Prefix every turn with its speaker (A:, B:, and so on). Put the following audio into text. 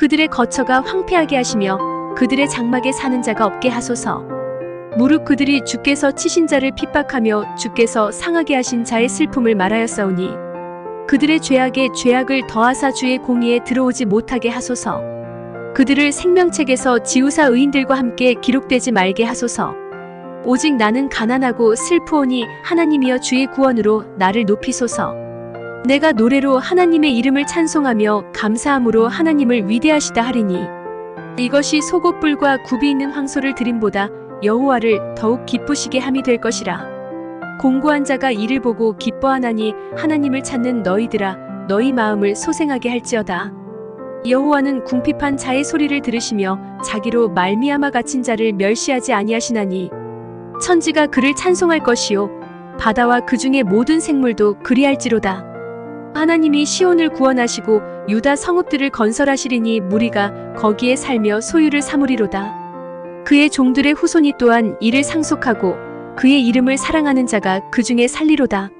A: 그들의 거처가 황폐하게 하시며 그들의 장막에 사는 자가 없게 하소서. 무릇 그들이 주께서 치신 자를 핍박하며 주께서 상하게 하신 자의 슬픔을 말하였사오니 그들의 죄악에 죄악을 더하사 주의 공의에 들어오지 못하게 하소서. 그들을 생명책에서 지우사 의인들과 함께 기록되지 말게 하소서. 오직 나는 가난하고 슬프오니 하나님이여 주의 구원으로 나를 높이소서. 내가 노래로 하나님의 이름을 찬송하며 감사함으로 하나님을 위대하시다 하리니 이것이 소곡불과 굽이 있는 황소를 드림보다 여호와를 더욱 기쁘시게 함이 될 것이라. 공고한 자가 이를 보고 기뻐하나니 하나님을 찾는 너희들아 너희 마음을 소생하게 할지어다. 여호와는 궁핍한 자의 소리를 들으시며 자기로 말미암아 갇힌 자를 멸시하지 아니하시나니 천지가 그를 찬송할 것이요 바다와 그 중의 모든 생물도 그리할지로다. 하나님이 시온을 구원하시고 유다 성읍들을 건설하시리니 무리가 거기에 살며 소유를 삼으리로다. 그의 종들의 후손이 또한 이를 상속하고 그의 이름을 사랑하는 자가 그 중에 살리로다.